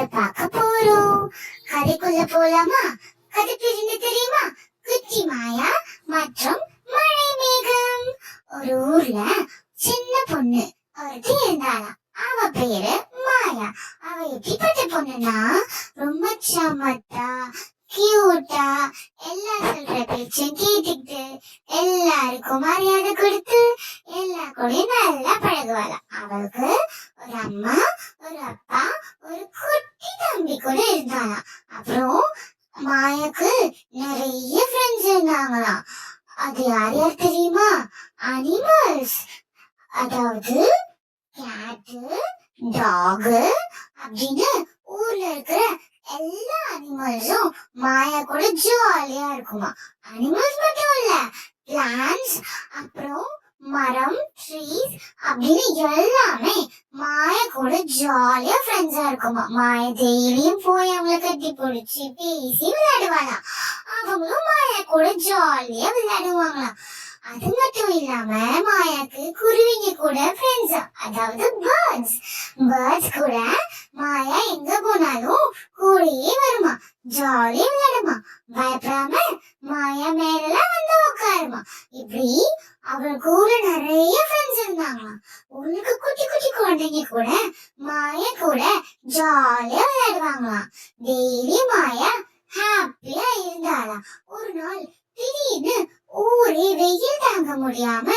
கதை பார்க்க போறோம் கதைக்குள்ள போலாமா? கதை தெரிந்து தெரியுமா? குச்சி மாயா மற்றும் மழை மேகம் ஒரு ஊர்ல சின்ன பொண்ணு ஒருத்தி இருந்தாளாம் அவ பேரு மாயா. அவ எப்படிப்பட்ட பொண்ணுனா ரொம்ப சமத்தா கியூட்டா எல்லாம் சொல்ற பேச்சும் கேட்டுக்கிட்டு எல்லாருக்கும் மரியாதை கொடுத்து எல்லா கூடயும் நல்லா பழகுவாளாம் அவளுக்கு ஒரு அம்மா ஒரு அப்பா ஒரு குட்டி தம்பி கூட அப்புறம் மாயாக்கு நிறைய ஃப்ரெண்ட்ஸ் இருந்தாங்களாம். அது யார் யார் தெரியுமா? அனிமல்ஸ் அதாவது கேட்டு டாகு அப்படின்னு ஊர்ல இருக்கிற எல்லா அனிமல்ஸும் மாயா கூட ஜாலியா இருக்குமா அனிமல்ஸ் மட்டும் இல்ல பிளான்ஸ் அப்புறம் மரம் ட்ரீஸ் அப்படின்னு எல்லாமே மாய கூட ஜாலியா ஃப்ரெண்ட்ஸா இருக்குமா? மாய டெய்லியும் போய் அவங்கள கட்டி பிடிச்சி பேசி விளையாடுவாளாம் அவங்களும் மாயா கூட ஜாலியா விளையாடுவாங்களாம் அது மட்டும் இல்லாம மாயாக்கு குருவிங்க கூட ஃப்ரெண்ட்ஸா அதாவது பேர்ட்ஸ் பேர்ட்ஸ் கூட மாயா எங்க போனாலும் கூடயே வருமா? ஜாலியா விளையாடுமா? பயப்படாம மாயா மேல வந்து உட்காருமா? இப்படி கூட நிறைய ஃப்ரெண்ட்ஸ் இருந்தாங்களாம் உங்களுக்கு குட்டி குட்டி குழந்தைங்க கூட மாயா கூட ஜாலியா விளையாடுவாங்களாம். டெய்லி மாயா ஹாப்பியா இருந்தாளாம். ஒரு நாள் திடீர்னு ஊரே வெயில் தாங்க முடியாம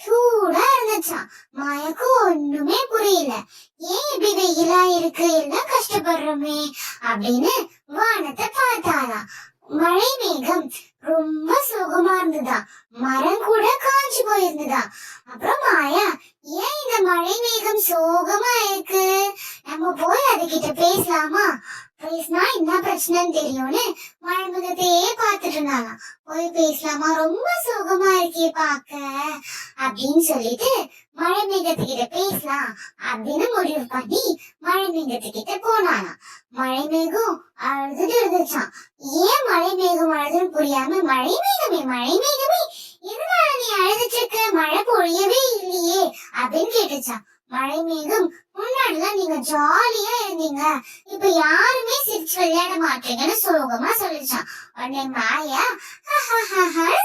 சூடா இருந்துச்சாம். மாயாக்கு ஒண்ணுமே புரியல. ஏன் இப்படி வெயிலா இருக்கு? எல்லாம் கஷ்டப்படுறோமே? அப்படின்னு வானத்தை பார்த்தாலாம் மழை மேகம் ரொம்ப சுகமா இருந்ததா மரம் கூட காஞ்சு போயிருந்ததா. அப்புறம் மாயா ஏன் இந்த மழை மேகம் சோகமா இருக்கு? நம்ம போய் அதுகிட்ட பேசலாமா? பேசினா என்ன பிரச்சனைன்னு தெரியும்னு மழை மேகத்தையே பார்த்துட்டு இருந்தாங்க போய் பேசலாமா? ரொம்ப சோகமா இருக்கே பாக்க அப்படின்னு சொல்லிட்டு மழை மேகத்துக்கிட்ட பேசலாம் அப்படின்னு முடிவு பண்ணி மழை மேகத்துக்கிட்ட போனாலாம் மழை மேகம் அழுதுட்டு இருந்துச்சான் ஏன் மழை மேகம் அழுதுன்னு புரியாம மழை மேகமே மழை மேகமே எதனால நீ அழுதுட்டு இருக்க? மழை பொழியவே இல்லையே அப்படின்னு கேட்டுச்சான் மழை மேகம் முன்னாடிலாம் நீங்க ஜாலியா இருந்தீங்க. இப்ப யாருமே சிரிச்சு விளையாட மாட்டீங்கன்னு சோகமா சொல்லிச்சான். உடனே மாயா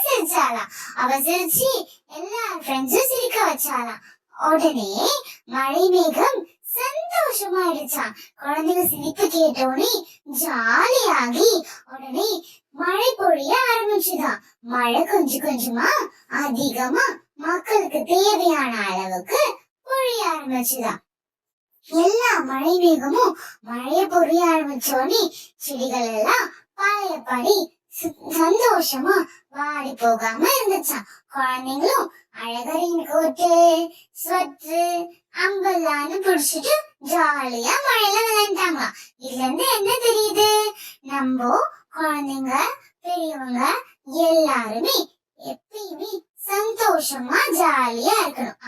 சிரிச்சாலாம் அவ சிரிச்சு எல்லா ஃப்ரெண்ட்ஸும் சிரிக்க வச்சாலாம் உடனே மழை மேகம் சந்தோஷமாயிடுச்சான் குழந்தைங்க சிரிப்பு கேட்டோடனே ஜாலியாகி உடனே மழை பொழிய ஆரம்பிச்சுதான் மழை கொஞ்சம் கொஞ்சமா அதிகமா மக்களுக்கு தேவையான அளவுக்கு பொழிய ஆரம்பிச்சுதான் எல்லா மழை மேகமும் மழைய பொழிய ஆரம்பிச்சோடனே செடிகள் எல்லாம் பழையபடி சு- சந்தோஷமா வாடி போகாம இருந்துச்சான் குழந்தைங்களும் அழகரின் கோட்டு ஸ்வெட்ரு அம்பல்லான்னு பிடிச்சிட்டு ஜாலியா மழையில விளையாண்டாங்க இதுல இருந்து என்ன தெரியுது? நம்ம குழந்தைங்க பெரியவங்க எல்லாருமே எப்பயுமே சந்தோஷமா ஜாலியா இருக்கணும்.